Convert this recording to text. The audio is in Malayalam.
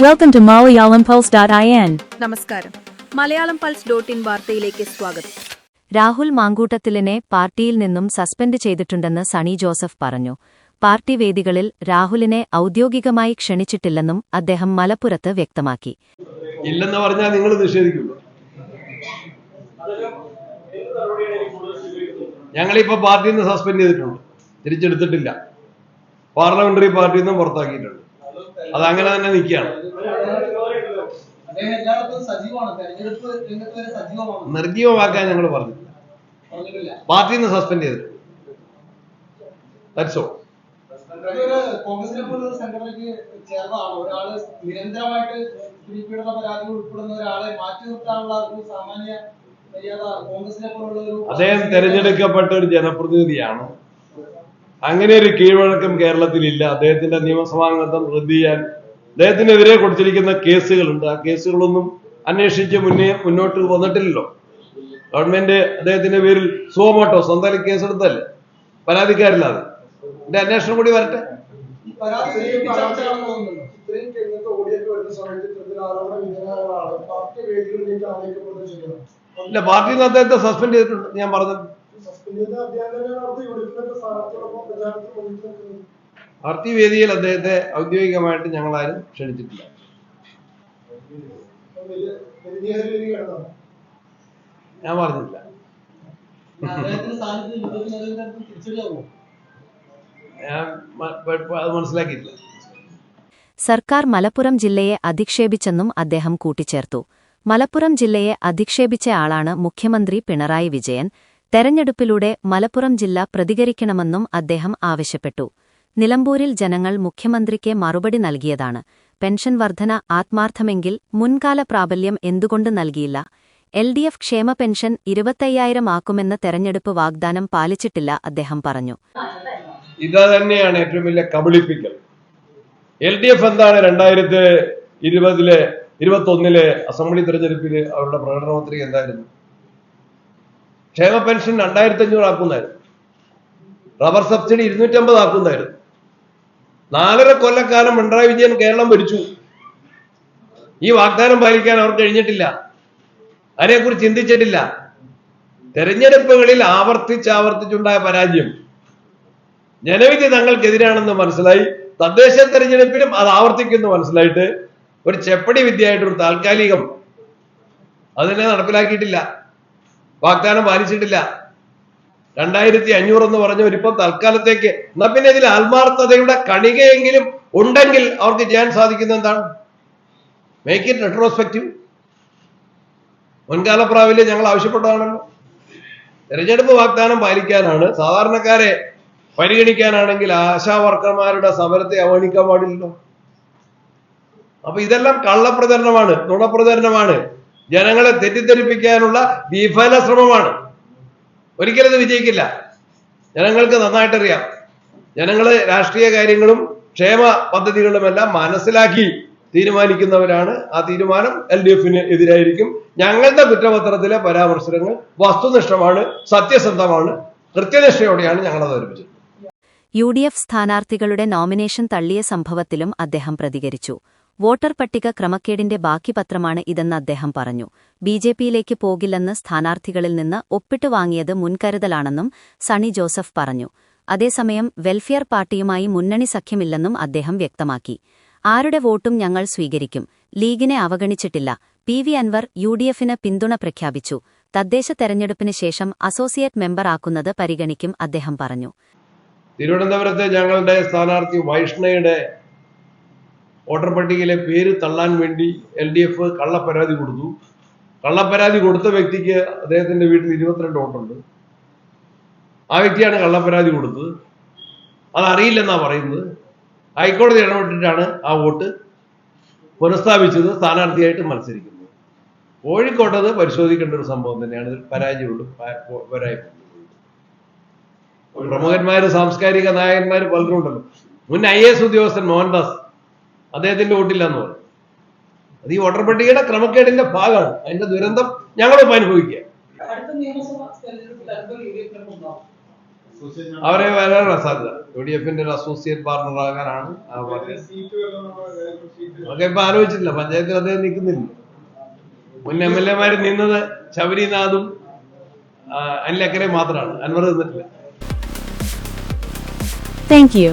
Welcome to MalayalamPulse.in. നമസ്കാരം. മലയാളം പൾസ് ഡോട്ട് ഇൻ വാർത്തയിലേക്ക് സ്വാഗതം. രാഹുൽ മാങ്കൂട്ടത്തിലിനെ പാർട്ടിയിൽ നിന്നും സസ്പെൻഡ് ചെയ്തിട്ടുണ്ടെന്ന് സണി ജോസഫ് പറഞ്ഞു. പാർട്ടി വേദികളിൽ രാഹുലിനെ ഔദ്യോഗികമായി ക്ഷണിച്ചിട്ടില്ലെന്നും അദ്ദേഹം മലപ്പുറത്ത് വ്യക്തമാക്കി. ഇല്ലെന്ന് പറഞ്ഞാൽ നിങ്ങൾ നിഷേധിക്കുള്ളൂ ഞങ്ങളിപ്പോ പാർട്ടിയിൽ നിന്ന് സസ്പെൻഡ് ചെയ്തിട്ടുണ്ട്. തിരിച്ചെടുത്തിട്ടില്ല. പാർലമെന്ററി പാർട്ടിയിൽ നിന്നും പുറത്താക്കിയിട്ടുണ്ട്. അത് അങ്ങനെ തന്നെ നിൽക്കുകയാണ്. നിർജീവമാക്കാൻ ഞങ്ങൾ പറഞ്ഞു പറഞ്ഞിട്ടില്ല. പാർട്ടിയിൽ നിന്ന് സസ്പെൻഡ് ചെയ്തു. ദാറ്റ്സ് ഓൾ അതൊരു കോൺഗ്രസിനെ പോലൊരു സംഘടനയ്ക്ക് ചേർന്നതാണ്. ഒരാൾ നിരന്തരമായിട്ട് സ്ത്രീപീഡന പരാതികൾ ഉൾപ്പെടുന്ന ഒരാളെ മാറ്റി നിർത്താനുള്ള ഒരു സാമാന്യ മര്യാദ കോൺഗ്രസിനെ പോലുള്ള ഒരു അദ്ദേഹം തെരഞ്ഞെടുക്കപ്പെട്ട ഒരു ജനപ്രതിനിധിയാണ്. അങ്ങനെ ഒരു കീഴ്വഴക്കം കേരളത്തിലില്ല. അദ്ദേഹത്തിന്റെ നിയമസഭാംഗത്വം റദ്ദ് ചെയ്യാൻ അദ്ദേഹത്തിനെതിരെ കൊടുത്തിരിക്കുന്ന കേസുകളുണ്ട്. ആ കേസുകളൊന്നും അന്വേഷിച്ച് മുന്നേ മുന്നോട്ട് വന്നിട്ടില്ലല്ലോ. ഗവൺമെന്റ് അദ്ദേഹത്തിന്റെ പേരിൽ സുഖമോട്ടോ? സ്വന്തം കേസെടുത്തല്ലേ പരാതിക്കാരില്ലാതെ. എന്റെ അന്വേഷണം കൂടി വരട്ടെ. ഇല്ല പാർട്ടിയിൽ നിന്ന് അദ്ദേഹത്തെ സസ്പെൻഡ് ചെയ്തിട്ടുണ്ട്. ഞാൻ പറഞ്ഞു പാർട്ടി വേദിയിൽ അദ്ദേഹത്തെ ഔദ്യോഗികമായിട്ട് ഞങ്ങൾ ആരും ക്ഷണിച്ചിട്ടില്ല ഞാൻ പറഞ്ഞില്ല ഞാൻ അത് മനസ്സിലാക്കിയിട്ടില്ല. സർക്കാർ മലപ്പുറം ജില്ലയെ അധിക്ഷേപിച്ചെന്നും അദ്ദേഹം കൂട്ടിച്ചേർത്തു. മലപ്പുറം ജില്ലയെ അധിക്ഷേപിച്ച ആളാണ് മുഖ്യമന്ത്രി പിണറായി വിജയൻ. തെരഞ്ഞെടുപ്പിലൂടെ മലപ്പുറം ജില്ല പ്രതികരിക്കണമെന്നും അദ്ദേഹം ആവശ്യപ്പെട്ടു. നിലമ്പൂരിൽ ജനങ്ങൾ മുഖ്യമന്ത്രിക്ക് മറുപടി നൽകിയതാണ്. പെൻഷൻ വർധന ആത്മാർത്ഥമെങ്കിൽ മുൻകാല പ്രാബല്യം എന്തുകൊണ്ട് നൽകിയില്ല? എൽ ഡി എഫ് ക്ഷേമ പെൻഷൻ ഇരുപത്തയ്യായിരം ആക്കുമെന്ന തെരഞ്ഞെടുപ്പ് വാഗ്ദാനം പാലിച്ചിട്ടില്ല അദ്ദേഹം പറഞ്ഞു. ഇത് തന്നെയാണ് ഏറ്റവും വലിയ കബളിപ്പിക്കൽ. എൽ ഡി എഫ് എന്താണ് രണ്ടായിരത്തി ഇരുപതിലെ ഇരുപത്തി ഒന്നിലെ അസംബ്ലി തെരഞ്ഞെടുപ്പിൽ അവരുടെ പ്രകടന പത്രിക എന്തായിരുന്നു? ക്ഷേമ പെൻഷൻ രണ്ടായിരത്തി അഞ്ഞൂറ് ആക്കുന്നതായിരുന്നു. റബ്ബർ സബ്സിഡി ഇരുന്നൂറ്റമ്പത് ആക്കുന്നതായിരുന്നു. നാലര കൊല്ലക്കാലം പിണറായി വിജയൻ കേരളം ഭരിച്ചു. ഈ വാഗ്ദാനം പാലിക്കാൻ അവർ കഴിഞ്ഞിട്ടില്ല. അതിനെക്കുറിച്ച് ചിന്തിച്ചിട്ടില്ല. തെരഞ്ഞെടുപ്പുകളിൽ ആവർത്തിച്ച് ആവർത്തിച്ചുണ്ടായ പരാജയം. ജനവിധി തങ്ങൾക്കെതിരാണെന്ന് മനസ്സിലായി. തദ്ദേശ തെരഞ്ഞെടുപ്പിലും അത് ആവർത്തിക്കുന്നു മനസ്സിലായിട്ട്. ഒരു ചെപ്പടി വിദ്യയായിട്ട് ഒരു താൽക്കാലികം അതിനെ നടപ്പിലാക്കിയിട്ടില്ല. വാഗ്ദാനം പാലിച്ചിട്ടില്ല. രണ്ടായിരത്തി അഞ്ഞൂറ് എന്ന് പറഞ്ഞവരിപ്പം തൽക്കാലത്തേക്ക്. എന്നാ പിന്നെ ഇതിൽ ആത്മാർത്ഥതയുടെ കണികയെങ്കിലും ഉണ്ടെങ്കിൽ അവർക്ക് ചെയ്യാൻ സാധിക്കുന്ന എന്താണ്? മേക്ക് ഇറ്റ് റെട്രോസ്പെക്റ്റീവ് മുൻകാല പ്രാവിൽ ഞങ്ങൾ ആവശ്യപ്പെട്ടതാണല്ലോ. തെരഞ്ഞെടുപ്പ് വാഗ്ദാനം പാലിക്കാനാണ്. സാധാരണക്കാരെ പരിഗണിക്കാനാണെങ്കിൽ ആശാവർക്കർമാരുടെ സമരത്തെ അവഗണിക്കാൻ പാടില്ലല്ലോ. അപ്പൊ ഇതെല്ലാം കള്ളപ്രചരണമാണ് നുണപ്രചരണമാണ്. ജനങ്ങളെ തെറ്റിദ്ധരിപ്പിക്കാനുള്ള വിഫല ശ്രമമാണ്. ഒരിക്കലും വിജയിക്കില്ല. ജനങ്ങൾക്ക് നന്നായിട്ടറിയാം. ജനങ്ങൾ രാഷ്ട്രീയ കാര്യങ്ങളും ക്ഷേമ പദ്ധതികളുമെല്ലാം മനസ്സിലാക്കി തീരുമാനിക്കുന്നവരാണ്. ആ തീരുമാനം എൽ ഡി എഫിന് എതിരായിരിക്കും. ഞങ്ങളുടെ കുറ്റപത്രത്തിലെ പരാമർശനങ്ങൾ വസ്തുനിഷ്ഠമാണ് സത്യസന്ധമാണ് കൃത്യനിഷ്ഠയോടെയാണ് ഞങ്ങൾ അവതരിപ്പിച്ചത്. യു ഡി എഫ് സ്ഥാനാർത്ഥികളുടെ നോമിനേഷൻ തള്ളിയ സംഭവത്തിലും അദ്ദേഹം പ്രതികരിച്ചു. വോട്ടർ പട്ടിക ക്രമക്കേടിന്റെ ബാക്കി പത്രമാണ് ഇതെന്ന് അദ്ദേഹം പറഞ്ഞു. ബി ജെ പിയിലേക്ക് പോകില്ലെന്ന് സ്ഥാനാർത്ഥികളിൽ നിന്ന് ഒപ്പിട്ട് വാങ്ങിയത് മുൻകരുതലാണെന്നും സണി ജോസഫ് പറഞ്ഞു. അതേസമയം വെൽഫെയർ പാർട്ടിയുമായി മുന്നണി സഖ്യമില്ലെന്നും അദ്ദേഹം വ്യക്തമാക്കി. ആരുടെ വോട്ടും ഞങ്ങൾ സ്വീകരിക്കും. ലീഗിനെ അവഗണിച്ചിട്ടില്ല. P V Anvar U D എഫിന് പിന്തുണ പ്രഖ്യാപിച്ചു. തദ്ദേശ തെരഞ്ഞെടുപ്പിന് ശേഷം അസോസിയേറ്റ് മെമ്പറാക്കുന്നത് പരിഗണിക്കും അദ്ദേഹം പറഞ്ഞു. തിരുവനന്തപുരത്തെ ഞങ്ങളുടെ സ്ഥാനാർത്ഥി വൈഷ്ണയുടെ വോട്ടർ പട്ടികയിലെ പേര് തള്ളാൻ വേണ്ടി എൽ ഡി എഫ് കള്ളപ്പരാതി കൊടുത്തു. കള്ളപ്പരാതി കൊടുത്ത വ്യക്തിക്ക് അദ്ദേഹത്തിന്റെ വീട്ടിൽ ഇരുപത്തിരണ്ട് വോട്ടുണ്ട്. ആ വ്യക്തിയാണ് കള്ളപ്പരാതി കൊടുത്തത്. അതറിയില്ലെന്നാ പറയുന്നത്. ഹൈക്കോടതി ഇടപെട്ടിട്ടാണ് ആ വോട്ട് പുനഃസ്ഥാപിച്ചത് സ്ഥാനാർത്ഥിയായിട്ട് മത്സരിക്കുന്നത്. കോഴിക്കോട്ടത് പരിശോധിക്കേണ്ട ഒരു സംഭവം തന്നെയാണ്. ഇതിൽ പരാജയമുള്ളൂ പരാജയം പ്രമുഖന്മാര് സാംസ്കാരിക നായകന്മാര് പലരും ഉണ്ടല്ലോ. മുൻ ഐ എസ് ഉദ്യോഗസ്ഥൻ മോഹൻദാസ് അദ്ദേഹത്തിന്റെ വോട്ടില്ലെന്ന് പറഞ്ഞു. അത് ഈ വോട്ടർ പട്ടികയുടെ ക്രമക്കേടിന്റെ ഭാഗമാണ്. അതിന്റെ ദുരന്തം ഞങ്ങളിപ്പോ അനുഭവിക്കുക. അവരെ വരാനുള്ള സാധ്യത. യു ഡി എഫിന്റെ ഒരു അസോസിയേറ്റ് പാർട്ണർ ആകാനാണ് ഒക്കെ ഇപ്പൊ ആലോചിച്ചിട്ടില്ല. പഞ്ചായത്തിൽ അദ്ദേഹം നിൽക്കുന്നില്ല. മുൻ എം എൽ എമാര് നിന്നത് ശബരിനാഥും അനിലക്കരെ മാത്രമാണ്. അൻവർ നിന്നിട്ടില്ല. Thank you.